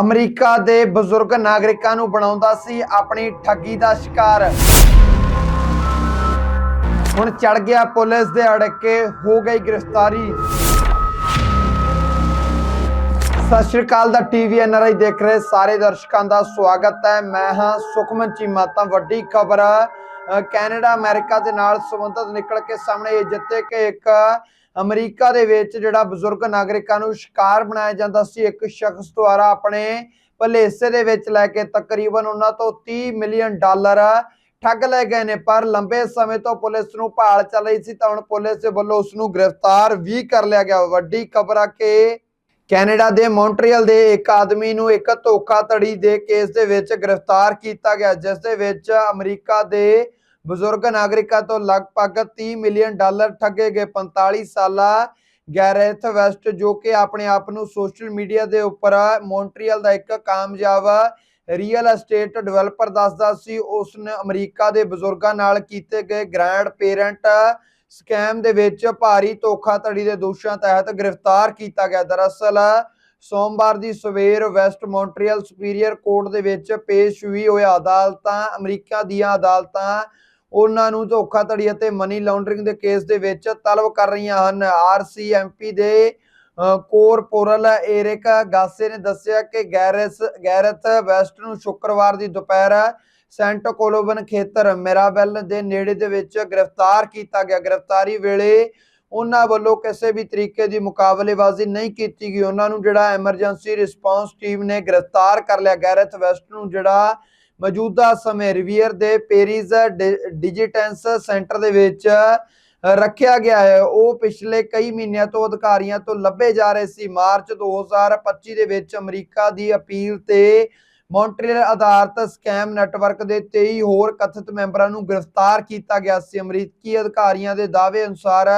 America ਦੇ ਬਜ਼ੁਰਗ ਨਾਗਰਿਕਾਂ ਨੂੰ ਬਣਾਉਂਦਾ ਸੀ ਆਪਣੀ ਠੱਗੀ ਦਾ ਸ਼ਿਕਾਰ। ਹੁਣ ਚੜ ਗਿਆ ਪੁਲਿਸ ਦੇ ਅੜਕੇ, ਹੋ ਗਈ ਗ੍ਰਿਫਤਾਰੀ। ਸਤਿ ਸ਼੍ਰੀ ਅਕਾਲ ਦਾ ਟੀਵੀ ਐਨਆਰਆਈ ਦੇਖ ਰਹੇ ਸਾਰੇ ਦਰਸ਼ਕਾਂ ਦਾ ਸਵਾਗਤ ਹੈ। ਮੈਂ ਹਾਂ ਸੁਖਮਨ ਚੀਮਾ, ਤਾਂ ਵੱਡੀ ਖਬਰ ਕੈਨੇਡਾ, ਅਮਰੀਕਾ ਦੇ ਨਾਲ ਸੰਬੰਧਿਤ ਨਿਕਲ ਕੇ ਸਾਹਮਣੇ ਇਹ ਜਿੱਤੇ ਕਿ ਇੱਕ ਅਮਰੀਕਾ ਦੇ ਵਿੱਚ ਜਿਹੜਾ ਬਜ਼ੁਰਗ ਨਾਗਰਿਕਾਂ ਨੂੰ ਸ਼ਿਕਾਰ ਬਣਾਇਆ ਜਾਂਦਾ ਸੀ, ਇੱਕ ਸ਼ਖਸ ਦੁਆਰਾ ਆਪਣੇ ਭਲੇਸੇ ਦੇ ਵਿੱਚ ਲੈ ਕੇ ਤਕਰੀਬਨ ਉਹਨਾਂ ਤੋਂ 30 ਮਿਲੀਅਨ ਡਾਲਰ ਠੱਗ ਲਏ ਗਏ ਨੇ, ਪਰ ਲੰਬੇ ਸਮੇਂ ਤੋਂ ਪੁਲਿਸ ਨੂੰ ਭਾਲ ਚੱਲ ਰਹੀ ਸੀ, ਤਾਂ ਹੁਣ ਪੁਲਿਸ ਦੇ ਵੱਲੋਂ ਉਸ ਨੂੰ ਗ੍ਰਿਫਤਾਰ ਵੀ ਕਰ ਲਿਆ ਗਿਆ। ਵੱਡੀ ਖਬਰ ਆ ਕਿ ਕੈਨੇਡਾ ਦੇ ਮੌਂਟਰੀਅਲ ਦੇ ਇੱਕ ਆਦਮੀ ਨੂੰ ਇੱਕ ਧੋਖਾਧੜੀ ਦੇ ਕੇਸ ਦੇ ਵਿੱਚ ਗ੍ਰਿਫਤਾਰ ਕੀਤਾ ਗਿਆ, ਜਿਸ ਦੇ ਵਿੱਚ ਅਮਰੀਕਾ ਦੇ ਬਜ਼ੁਰਗ ਨਾਗਰਿਕਾਂ ਤੋਂ ਲਗਭਗ 30 ਮਿਲੀਅਨ ਡਾਲਰ ਠੱਗੇ ਗਏ। 45 ਸਾਲਾ ਗੈਰੇਥ ਵੈਸਟ, ਜੋ ਕਿ ਆਪਣੇ ਆਪ ਨੂੰ ਸੋਸ਼ਲ ਮੀਡੀਆ ਦੇ ਉੱਪਰ ਮੌਂਟਰੀਅਲ ਦਾ ਇੱਕ ਕਾਮਯਾਬ ਰੀਅਲ ਐਸਟੇਟ ਡਿਵੈਲਪਰ ਦੱਸਦਾ ਸੀ। ਉਸ ਨੇ ਅਮਰੀਕਾ ਦੇ ਬਜ਼ੁਰਗਾਂ ਨਾਲ ਕੀਤੇ ਗਏ ਗ੍ਰੈਂਡ ਪੇਰੈਂਟ ਸਕੈਮ ਦੇ ਵਿੱਚ ਭਾਰੀ ਧੋਖਾਧੜੀ ਦੇ ਦੋਸ਼ਾਂ ਤਹਿਤ ਗ੍ਰਿਫਤਾਰ ਕੀਤਾ ਗਿਆ। ਦਰਅਸਲ, ਸੋਮਵਾਰ ਦੀ ਸਵੇਰ ਵੈਸਟ ਮੌਂਟਰੀਅਲ ਸੁਪੀਰੀਅਰ ਕੋਰਟ ਦੇ ਵਿੱਚ ਪੇਸ਼ ਹੋਈ ਹੋਇਆ ਅਦਾਲਤਾਂ, ਅਮਰੀਕਾ ਦੀਆਂ ਅਦਾਲਤਾਂ ਉਹਨਾਂ ਨੂੰ ਧੋਖਾਧੜੀ ਅਤੇ ਮਨੀ ਲਾਂਡਰਿੰਗ ਦੇ ਕੇਸ ਦੇ ਵਿੱਚ ਤਲਬ ਕਰ ਰਹੀਆਂ ਹਨ। ਆਰਸੀਐਮਪੀ ਦੇ ਕੋਰਪੋਰਲ ਏਰਿਕ ਗਾਸੇ ਨੇ ਦੱਸਿਆ ਕਿ ਗੈਰਸ, ਗੈਰਥ ਵੈਸਟ ਨੂੰ ਸ਼ੁੱਕਰਵਾਰ ਦੀ ਦੁਪਹਿਰ ਸੈਂਟ ਕੋਲੋਬਨ ਖੇਤਰ ਮੇਰਾਬੈਲ ਦੇ ਨੇੜੇ ਦੇ ਵਿੱਚ ਗ੍ਰਿਫਤਾਰ ਕੀਤਾ ਗਿਆ। ਗ੍ਰਿਫਤਾਰੀ ਵੇਲੇ ਉਹਨਾਂ ਵੱਲੋਂ ਕਿਸੇ ਵੀ ਤਰੀਕੇ ਦੀ ਮੁਕਾਬਲੇਬਾਜ਼ੀ ਨਹੀਂ ਕੀਤੀ ਗਈ। ਉਹਨਾਂ ਨੂੰ ਜਿਹੜਾ ਐਮਰਜੈਂਸੀ ਰਿਸਪਾਂਸ ਟੀਮ ਨੇ ਗ੍ਰਿਫਤਾਰ ਕਰ ਲਿਆ। ਗੈਰਥ ਵੈਸਟ ਨੂੰ ਜਿਹੜਾ ਮੌਜੂਦਾ ਸਮੇਂ ਰਿਵੀਅਰ ਦੇ ਪੇਰਿਸ ਡਿਜੀਟੈਂਸ ਸੈਂਟਰ ਦੇ ਵਿੱਚ ਰੱਖਿਆ ਗਿਆ ਹੈ। ਉਹ ਪਿਛਲੇ ਕਈ ਮਹੀਨਿਆਂ ਤੋਂ ਅਧਿਕਾਰੀਆਂ ਤੋਂ ਲੱਭੇ ਜਾ ਰਹੇ ਸੀ। ਮਾਰਚ 2025 ਦੇ ਵਿੱਚ ਅਮਰੀਕਾ ਦੀ ਅਪੀਲ ਤੇ ਮੌਂਟਰੀਅਲ ਆਧਾਰਿਤ ਸਕੈਮ ਨੈਟਵਰਕ ਦੇ 23 ਹੋਰ ਕਥਿਤ ਮੈਂਬਰਾਂ ਨੂੰ ਗ੍ਰਿਫਤਾਰ ਕੀਤਾ ਗਿਆ ਸੀ। ਅਮਰੀਕੀ ਅਧਿਕਾਰੀਆਂ ਦੇ ਦਾਅਵੇ ਅਨੁਸਾਰ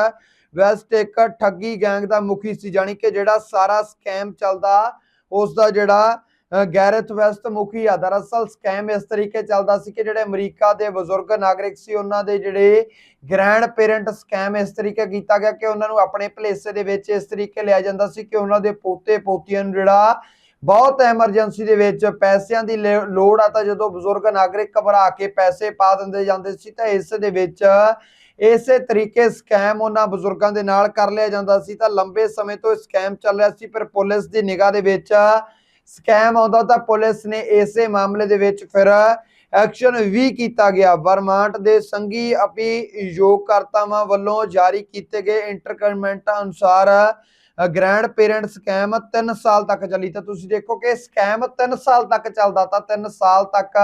ਵੈਸਟ ਇੱਕ ਠੱਗੀ ਗੈਂਗ ਦਾ ਮੁਖੀ ਸੀ ਜਾਨੀ ਕਿ ਜਿਹੜਾ ਸਾਰਾ ਸਕੈਮ ਚੱਲਦਾ ਉਸ ਦਾ ਜਿਹੜਾ ਗੈਰਥ ਵੈਸਟ ਮੁਖੀ ਆ। ਦਰਅਸਲ ਸਕੈਮ ਇਸ ਤਰੀਕੇ ਚੱਲਦਾ ਸੀ ਕਿ ਜਿਹੜੇ ਅਮਰੀਕਾ ਦੇ ਬਜ਼ੁਰਗ ਨਾਗਰਿਕ ਸੀ, ਉਹਨਾਂ ਦੇ ਜਿਹੜੇ ਗ੍ਰੈਂਡ ਪੇਰੈਂਟ ਸਕੈਮ ਇਸ ਤਰੀਕੇ ਕੀਤਾ ਗਿਆ ਕਿ ਉਹਨਾਂ ਨੂੰ ਆਪਣੇ ਭਲੇਸੇ ਦੇ ਵਿੱਚ ਇਸ ਤਰੀਕੇ ਲਿਆ ਜਾਂਦਾ ਸੀ ਕਿ ਉਹਨਾਂ ਦੇ ਪੋਤੇ ਪੋਤੀਆਂ ਨੂੰ ਜਿਹੜਾ ਬਹੁਤ ਐਮਰਜੈਂਸੀ ਦੇ ਵਿੱਚ ਪੈਸਿਆਂ ਦੀ ਲੋੜ ਆ। ਤਾਂ ਜਦੋਂ ਬਜ਼ੁਰਗ ਨਾਗਰਿਕ ਘਬਰਾ ਕੇ ਪੈਸੇ ਪਾ ਦਿੰਦੇ ਜਾਂਦੇ ਸੀ, ਤਾਂ ਇਸ ਦੇ ਵਿੱਚ ਇਸੇ ਤਰੀਕੇ ਸਕੈਮ ਉਹਨਾਂ ਬਜ਼ੁਰਗਾਂ ਦੇ ਨਾਲ ਕਰ ਲਿਆ ਜਾਂਦਾ ਸੀ। ਤਾਂ ਲੰਬੇ ਸਮੇਂ ਤੋਂ ਸਕੈਮ ਚੱਲ ਰਿਹਾ ਸੀ, ਪਰ ਪੁਲਿਸ ਦੀ ਨਿਗਾਹ ਦੇ ਵਿੱਚ ਸਕੈਮ ਆਉਂਦਾ ਤਾਂ ਪੁਲਿਸ ਨੇ ਇਸੇ ਮਾਮਲੇ ਦੇ ਵਿੱਚ ਫਿਰ ਐਕਸ਼ਨ ਵੀ ਕੀਤਾ ਗਿਆ। ਵਰਮਾਂਟ ਦੇ ਸੰਗੀ ਅਪੀ ਯੋਗਕਰਤਾਵਾਂ ਵੱਲੋਂ ਜਾਰੀ ਕੀਤੇ ਗਏ ਇੰਟਰਕਨਮੈਂਟ ਅਨੁਸਾਰ ਗ੍ਰੈਂਡ ਪੇਰੈਂਟ ਸਕੈਮ 3 ਸਾਲ ਤੱਕ ਚੱਲੀ। ਤਾਂ ਤੁਸੀਂ ਦੇਖੋ ਕਿ ਸਕੈਮ 3 ਸਾਲ ਤੱਕ ਚੱਲਦਾ ਤਾਂ 3 ਸਾਲ ਤੱਕ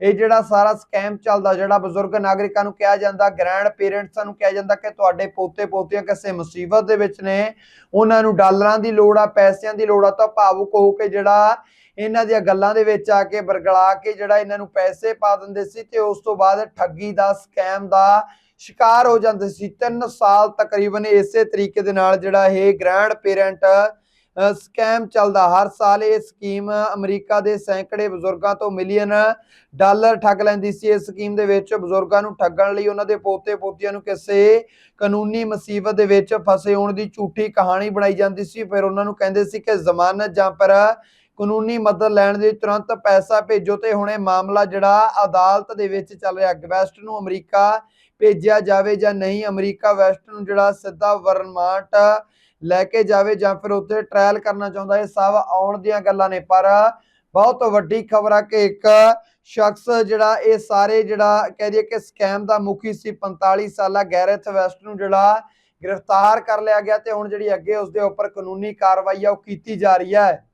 ਇਹ ਜਿਹੜਾ ਸਾਰਾ ਸਕੈਮ ਚੱਲਦਾ, ਜਿਹੜਾ ਬਜ਼ੁਰਗ ਨਾਗਰਿਕਾਂ ਨੂੰ ਕਿਹਾ ਜਾਂਦਾ ਗ੍ਰੈਂਡ ਪੇਰੈਂਟਸਾਂ ਨੂੰ ਕਿਹਾ ਜਾਂਦਾ ਕਿ ਤੁਹਾਡੇ ਪੋਤੇ ਪੋਤੀਆਂ ਕਿਸੇ ਮੁਸੀਬਤ ਦੇ ਵਿੱਚ ਨੇ, ਉਹਨਾਂ ਨੂੰ ਡਾਲਰਾਂ ਦੀ ਲੋੜ ਆ, ਪੈਸਿਆਂ ਦੀ ਲੋੜ ਆ, ਤਾਂ ਭਾਵੁਕ ਹੋ ਕੇ ਜਿਹੜਾ ਇਹਨਾਂ ਦੀਆਂ ਗੱਲਾਂ ਦੇ ਵਿੱਚ ਆ ਕੇ ਬਰਗਲਾ ਕੇ ਜਿਹੜਾ ਇਹਨਾਂ ਨੂੰ ਪੈਸੇ ਪਾ ਦਿੰਦੇ ਸੀ ਤੇ ਉਸ ਤੋਂ ਬਾਅਦ ਠੱਗੀ ਦਾ ਸਕੈਮ ਦਾ ਸ਼ਿਕਾਰ ਹੋ ਜਾਂਦੇ ਸੀ। 3 ਸਾਲ ਤਕਰੀਬਨ ਇਸੇ ਤਰੀਕੇ ਦੇ ਨਾਲ ਜਿਹੜਾ ਇਹ ਗ੍ਰੈਂਡ ਪੇਰੈਂਟ ਸਕੈਮ ਚੱਲਦਾ। ਹਰ ਸਾਲ ਇਹ ਸਕੀਮ ਅਮਰੀਕਾ ਦੇ ਸੈਂਕੜੇ ਬਜ਼ੁਰਗਾਂ ਤੋਂ ਮਿਲੀਅਨ ਡਾਲਰ ਠੱਗ ਲੈਂਦੀ ਸੀ। ਇਸ ਸਕੀਮ ਦੇ ਵਿੱਚ ਬਜ਼ੁਰਗਾਂ ਨੂੰ ਠੱਗਣ ਲਈ ਉਹਨਾਂ ਦੇ ਪੋਤੇ ਪੋਤੀਆਂ ਨੂੰ ਕਿਸੇ ਕਾਨੂੰਨੀ ਮੁਸੀਬਤ ਦੇ ਵਿੱਚ ਫਸੇ ਹੋਣ ਦੀ ਝੂਠੀ ਕਹਾਣੀ ਬਣਾਈ ਜਾਂਦੀ ਸੀ। ਫਿਰ ਉਹਨਾਂ ਨੂੰ ਕਹਿੰਦੇ ਸੀ ਕਿ ਜ਼ਮਾਨਤ ਜਾਂ ਪਰ ਕਾਨੂੰਨੀ ਮਦਦ ਲੈਣ ਦੇ ਤੁਰੰਤ ਪੈਸਾ ਭੇਜੋ ਤੇ ਇਹ ਮਾਮਲਾ ਜਿਹੜਾ ਅਦਾਲਤ ਦੇ ਵਿੱਚ ਚੱਲ ਰਿਹਾ। ਵੈਸਟ ਨੂੰ ਅਮਰੀਕਾ ਭੇਜਿਆ ਜਾਵੇ ਜਾਂ ਨਹੀਂ, ਅਮਰੀਕਾ ਵੈਸਟ ਨੂੰ ਜਿਹੜਾ ਸਿੱਧਾ ਵਰਮਾਂਟ ਲੈ ਕੇ ਜਾਵੇ ਜਾਂ ਫਿਰ ਉੱਥੇ ਟ੍ਰਾਇਲ ਕਰਨਾ ਚਾਹੁੰਦਾ ਇਹ ਸਭ ਆਉਣ ਦੀਆਂ ਗੱਲਾਂ ਨੇ। ਪਰ ਬਹੁਤ ਵੱਡੀ ਖਬਰ ਆ ਕਿ ਇੱਕ ਸ਼ਖਸ ਜਿਹੜਾ ਇਹ ਸਾਰੇ ਜਿਹੜਾ ਕਹਿ ਦਈਏ ਕਿ ਸਕੈਮ ਦਾ ਮੁਖੀ ਸੀ 45 ਸਾਲਾ ਗੈਰਥ ਵੈਸਟ ਨੂੰ ਜਿਹੜਾ ਗ੍ਰਿਫਤਾਰ ਕਰ ਲਿਆ ਗਿਆ ਤੇ ਹੁਣ ਜਿਹੜੀ ਅੱਗੇ ਉਸ ਦੇ ਉੱਪਰ ਕਾਨੂੰਨੀ ਕਾਰਵਾਈ ਆ, ਉਹ ਕੀਤੀ ਜਾ ਰਹੀ ਹੈ।